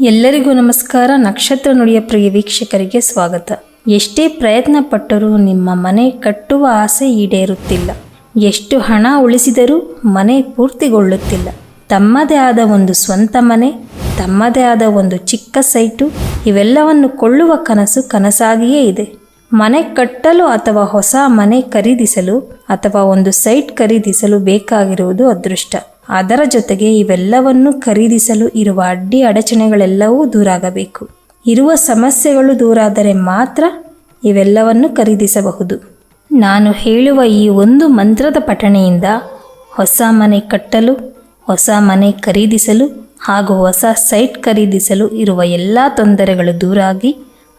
ಎಲ್ಲರಿಗೂ ನಮಸ್ಕಾರ. ನಕ್ಷತ್ರ ನುಡಿಯ ಪ್ರಿಯ ವೀಕ್ಷಕರಿಗೆ ಸ್ವಾಗತ. ಎಷ್ಟೇ ಪ್ರಯತ್ನ ಪಟ್ಟರೂ ನಿಮ್ಮ ಮನೆ ಕಟ್ಟುವ ಆಸೆ ಈಡೇರುತ್ತಿಲ್ಲ. ಎಷ್ಟು ಹಣ ಉಳಿಸಿದರೂ ಮನೆ ಪೂರ್ತಿಗೊಳ್ಳುತ್ತಿಲ್ಲ. ತಮ್ಮದೇ ಆದ ಒಂದು ಸ್ವಂತ ಮನೆ, ತಮ್ಮದೇ ಆದ ಒಂದು ಚಿಕ್ಕ ಸೈಟು, ಇವೆಲ್ಲವನ್ನು ಕೊಳ್ಳುವ ಕನಸು ಕನಸಾಗಿಯೇ ಇದೆ. ಮನೆ ಕಟ್ಟಲು ಅಥವಾ ಹೊಸ ಮನೆ ಖರೀದಿಸಲು ಅಥವಾ ಒಂದು ಸೈಟ್ ಖರೀದಿಸಲು ಬೇಕಾಗಿರುವುದು ಅದೃಷ್ಟ. ಅದರ ಜೊತೆಗೆ ಇವೆಲ್ಲವನ್ನು ಖರೀದಿಸಲು ಇರುವ ಅಡ್ಡಿ ಅಡಚಣೆಗಳೆಲ್ಲವೂ ದೂರಾಗಬೇಕು. ಇರುವ ಸಮಸ್ಯೆಗಳು ದೂರಾದರೆ ಮಾತ್ರ ಇವೆಲ್ಲವನ್ನು ಖರೀದಿಸಬಹುದು. ನಾನು ಹೇಳುವ ಈ ಒಂದು ಮಂತ್ರದ ಪಠಣೆಯಿಂದ ಹೊಸ ಮನೆ ಕಟ್ಟಲು, ಹೊಸ ಮನೆ ಖರೀದಿಸಲು ಹಾಗೂ ಹೊಸ ಸೈಟ್ ಖರೀದಿಸಲು ಇರುವ ಎಲ್ಲ ತೊಂದರೆಗಳು ದೂರಾಗಿ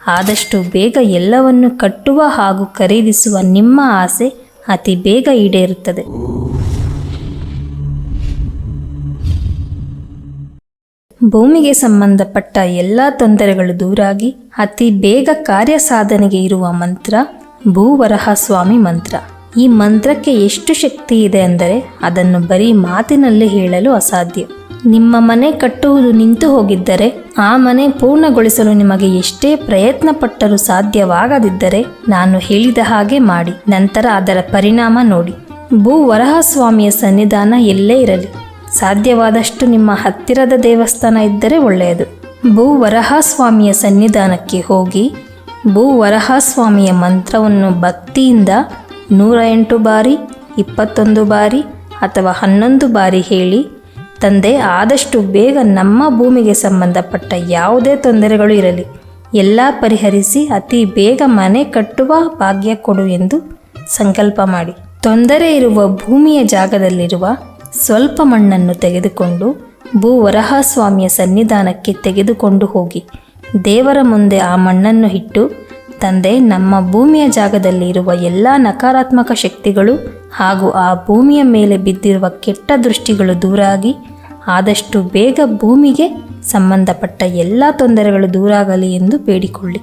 ಆದಷ್ಟು ಬೇಗ ಎಲ್ಲವನ್ನು ಕಟ್ಟುವ ಹಾಗೂ ಖರೀದಿಸುವ ನಿಮ್ಮ ಆಸೆ ಅತಿ ಬೇಗ ಈಡೇರುತ್ತದೆ. ಭೂಮಿಗೆ ಸಂಬಂಧಪಟ್ಟ ಎಲ್ಲ ತೊಂದರೆಗಳು ದೂರಾಗಿ ಅತಿ ಬೇಗ ಕಾರ್ಯ ಸಾಧನೆಗೆ ಇರುವ ಮಂತ್ರ, ಭೂವರಹ ಸ್ವಾಮಿ ಮಂತ್ರ. ಈ ಮಂತ್ರಕ್ಕೆ ಎಷ್ಟು ಶಕ್ತಿ ಇದೆ ಅಂದರೆ ಅದನ್ನು ಬರೀ ಮಾತಿನಲ್ಲಿ ಹೇಳಲು ಅಸಾಧ್ಯ. ನಿಮ್ಮ ಮನೆ ಕಟ್ಟುವುದು ನಿಂತು ಹೋಗಿದ್ದರೆ, ಆ ಮನೆ ಪೂರ್ಣಗೊಳಿಸಲು ನಿಮಗೆ ಎಷ್ಟೇ ಪ್ರಯತ್ನ ಪಟ್ಟರೂ ಸಾಧ್ಯವಾಗದಿದ್ದರೆ ನಾನು ಹೇಳಿದ ಹಾಗೆ ಮಾಡಿ, ನಂತರ ಅದರ ಪರಿಣಾಮ ನೋಡಿ. ಭೂ ವರಹ ಸ್ವಾಮಿಯ ಸನ್ನಿಧಾನ ಎಲ್ಲೇ ಇರಲಿ. ಸಾಧ್ಯವಾದಷ್ಟು ನಿಮ್ಮ ಹತ್ತಿರದ ದೇವಸ್ಥಾನ ಇದ್ದರೆ ಒಳ್ಳೆಯದು. ಭೂ ವರಹ ಸ್ವಾಮಿಯ ಸನ್ನಿಧಾನಕ್ಕೆ ಹೋಗಿ ಭೂ ವರಹ ಸ್ವಾಮಿಯ ಮಂತ್ರವನ್ನು ಭಕ್ತಿಯಿಂದ ನೂರ ಎಂಟು ಬಾರಿ, ಇಪ್ಪತ್ತೊಂದು ಬಾರಿ ಅಥವಾ ಹನ್ನೊಂದು ಬಾರಿ ಹೇಳಿ, ತಂದೆ ಆದಷ್ಟು ಬೇಗ ನಮ್ಮ ಭೂಮಿಗೆ ಸಂಬಂಧಪಟ್ಟ ಯಾವುದೇ ತೊಂದರೆಗಳು ಇರಲಿ, ಎಲ್ಲ ಪರಿಹರಿಸಿ ಅತಿ ಬೇಗ ಮನೆ ಕಟ್ಟುವ ಭಾಗ್ಯ ಕೊಡು ಎಂದು ಸಂಕಲ್ಪ ಮಾಡಿ. ತೊಂದರೆ ಇರುವ ಭೂಮಿಯ ಜಾಗದಲ್ಲಿರುವ ಸ್ವಲ್ಪ ಮಣ್ಣನ್ನು ತೆಗೆದುಕೊಂಡು ಭೂ ವರಹಸ್ವಾಮಿಯ ಸನ್ನಿಧಾನಕ್ಕೆ ತೆಗೆದುಕೊಂಡು ಹೋಗಿ. ದೇವರ ಮುಂದೆ ಆ ಮಣ್ಣನ್ನು ಇಟ್ಟು, ತಂದೆ, ನಮ್ಮ ಭೂಮಿಯ ಜಾಗದಲ್ಲಿ ಇರುವ ಎಲ್ಲ ನಕಾರಾತ್ಮಕ ಶಕ್ತಿಗಳು ಹಾಗೂ ಆ ಭೂಮಿಯ ಮೇಲೆ ಬಿದ್ದಿರುವ ಕೆಟ್ಟ ದೃಷ್ಟಿಗಳು ದೂರಾಗಿ, ಆದಷ್ಟು ಬೇಗ ಭೂಮಿಗೆ ಸಂಬಂಧಪಟ್ಟ ಎಲ್ಲ ತೊಂದರೆಗಳು ದೂರಾಗಲಿ ಎಂದು ಬೇಡಿಕೊಳ್ಳಿ.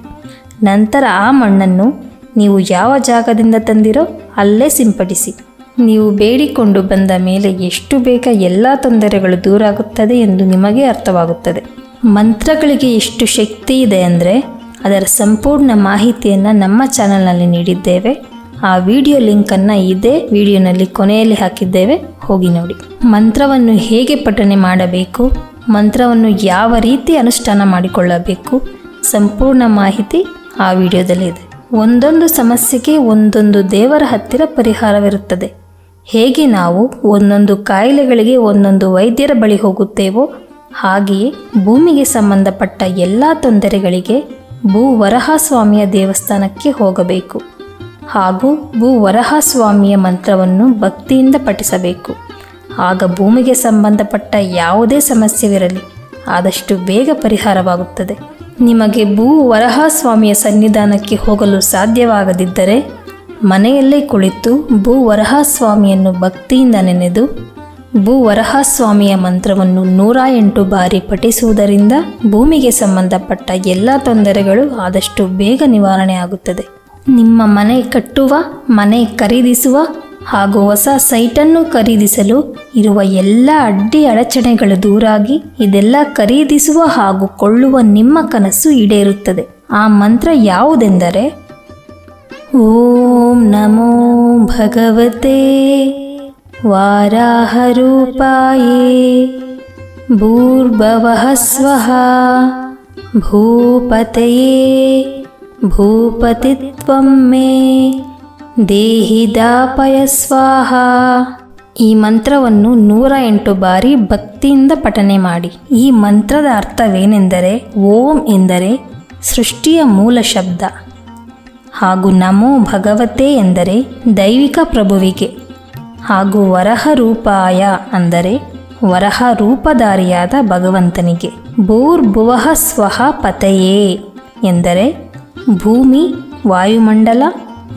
ನಂತರ ಆ ಮಣ್ಣನ್ನು ನೀವು ಯಾವ ಜಾಗದಿಂದ ತಂದಿರೋ ಅಲ್ಲೇ ಸಿಂಪಡಿಸಿ. ನೀವು ಬೇಡಿಕೊಂಡು ಬಂದ ಮೇಲೆ ಎಷ್ಟು ಬೇಗ ಎಲ್ಲ ತೊಂದರೆಗಳು ದೂರಾಗುತ್ತದೆ ಎಂದು ನಿಮಗೆ ಅರ್ಥವಾಗುತ್ತದೆ. ಮಂತ್ರಗಳಿಗೆ ಎಷ್ಟು ಶಕ್ತಿ ಇದೆ ಅಂದರೆ ಅದರ ಸಂಪೂರ್ಣ ಮಾಹಿತಿಯನ್ನು ನಮ್ಮ ಚಾನಲ್ನಲ್ಲಿ ನೀಡಿದ್ದೇವೆ. ಆ ವಿಡಿಯೋ ಲಿಂಕನ್ನು ಇದೇ ವಿಡಿಯೋನಲ್ಲಿ ಕೊನೆಯಲ್ಲಿ ಹಾಕಿದ್ದೇವೆ. ಹೋಗಿ ನೋಡಿ. ಮಂತ್ರವನ್ನು ಹೇಗೆ ಪಠನೆ ಮಾಡಬೇಕು? ಮಂತ್ರವನ್ನು ಯಾವ ರೀತಿ ಅನುಷ್ಠಾನ ಮಾಡಿಕೊಳ್ಳಬೇಕು? ಸಂಪೂರ್ಣ ಮಾಹಿತಿ ಆ ವಿಡಿಯೋದಲ್ಲಿದೆ. ಒಂದೊಂದು ಸಮಸ್ಯೆಗೆ ಒಂದೊಂದು ದೇವರ ಹತ್ತಿರ ಪರಿಹಾರವಿರುತ್ತದೆ. ಹೇಗೆ ನಾವು ಒಂದೊಂದು ಕಾಯಿಲೆಗಳಿಗೆ ಒಂದೊಂದು ವೈದ್ಯರ ಬಳಿ ಹೋಗುತ್ತೇವೋ ಹಾಗೆಯೇ ಭೂಮಿಗೆ ಸಂಬಂಧಪಟ್ಟ ಎಲ್ಲ ತೊಂದರೆಗಳಿಗೆ ಭೂ ವರಹ ಸ್ವಾಮಿಯ ದೇವಸ್ಥಾನಕ್ಕೆ ಹೋಗಬೇಕು ಹಾಗೂ ಭೂ ವರಹ ಸ್ವಾಮಿಯ ಮಂತ್ರವನ್ನು ಭಕ್ತಿಯಿಂದ ಪಠಿಸಬೇಕು. ಆಗ ಭೂಮಿಗೆ ಸಂಬಂಧಪಟ್ಟ ಯಾವುದೇ ಸಮಸ್ಯೆವಿರಲಿ, ಆದಷ್ಟು ಬೇಗ ಪರಿಹಾರವಾಗುತ್ತದೆ. ನಿಮಗೆ ಭೂ ವರಹ ಸ್ವಾಮಿಯ ಸನ್ನಿಧಾನಕ್ಕೆ ಹೋಗಲು ಸಾಧ್ಯವಾಗದಿದ್ದರೆ ಮನೆಯಲ್ಲೇ ಕುಳಿತು ಭೂ ವರಹಸ್ವಾಮಿಯನ್ನು ಭಕ್ತಿಯಿಂದ ನೆನೆದು ಭೂ ವರಹಸ್ವಾಮಿಯ ಮಂತ್ರವನ್ನು ನೂರ ಎಂಟು ಬಾರಿ ಪಠಿಸುವುದರಿಂದ ಭೂಮಿಗೆ ಸಂಬಂಧಪಟ್ಟ ಎಲ್ಲ ತೊಂದರೆಗಳು ಆದಷ್ಟು ಬೇಗ ನಿವಾರಣೆ ಆಗುತ್ತದೆ. ನಿಮ್ಮ ಮನೆ ಕಟ್ಟುವ, ಮನೆ ಖರೀದಿಸುವ ಹಾಗೂ ಹೊಸ ಸೈಟನ್ನು ಖರೀದಿಸಲು ಇರುವ ಎಲ್ಲ ಅಡ್ಡಿ ಅಡಚಣೆಗಳು ದೂರಾಗಿ ಇದೆಲ್ಲ ಖರೀದಿಸುವ ಹಾಗೂ ಕೊಳ್ಳುವ ನಿಮ್ಮ ಕನಸು ಈಡೇರುತ್ತದೆ. ಆ ಮಂತ್ರ ಯಾವುದೆಂದರೆ ಓಂ ನಮೋ ಭಗವತೆ ವಾರಾಹರೂಪಾಯೇ ಭೂರ್ಭವಃ ಸ್ವಃ ಭೂಪತಯೇ ಭೂಪತಿತ್ವಂ ಮೇ ದೇಹಿದಾಪಯ ಸ್ವಾಹ ಈ ಮಂತ್ರವನ್ನು ನೂರ ಎಂಟು ಬಾರಿ ಭಕ್ತಿಯಿಂದ ಪಠನೆ ಮಾಡಿ. ಈ ಮಂತ್ರದ ಅರ್ಥವೇನೆಂದರೆ ಓಂ ಎಂದರೆ ಸೃಷ್ಟಿಯ ಮೂಲ ಶಬ್ದ. ಹಾಗೂ ನಮೋ ಭಗವತೆ ಎಂದರೆ ದೈವಿಕ ಪ್ರಭುವಿಗೆ ಹಾಗೂ ವರಹ ರೂಪಾಯ ಅಂದರೆ ವರಹ ರೂಪಧಾರಿಯಾದ ಭಗವಂತನಿಗೆ. ಭೂರ್ಭುವಃ ಸ್ವಹ ಪತೆಯೇ ಎಂದರೆ ಭೂಮಿ, ವಾಯುಮಂಡಲ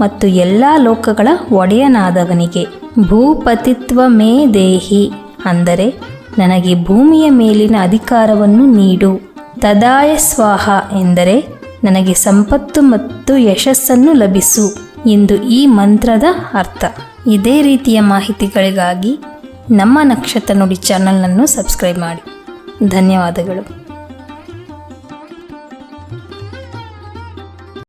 ಮತ್ತು ಎಲ್ಲ ಲೋಕಗಳ ಒಡೆಯನಾದವನಿಗೆ. ಭೂಪತಿತ್ವ ಮೇ ದೇಹಿ ಅಂದರೆ ನನಗೆ ಭೂಮಿಯ ಮೇಲಿನ ಅಧಿಕಾರವನ್ನು ನೀಡು. ತದಾಯ ಸ್ವಾಹ ಎಂದರೆ ನನಗೆ ಸಂಪತ್ತು ಮತ್ತು ಯಶಸ್ಸನ್ನು ಲಭಿಸು ಎಂದು ಈ ಮಂತ್ರದ ಅರ್ಥ. ಇದೇ ರೀತಿಯ ಮಾಹಿತಿಗಳಿಗಾಗಿ ನಮ್ಮ ನಕ್ಷತ್ರ ನುಡಿ ಚಾನಲನ್ನು ಸಬ್ಸ್ಕ್ರೈಬ್ ಮಾಡಿ. ಧನ್ಯವಾದಗಳು.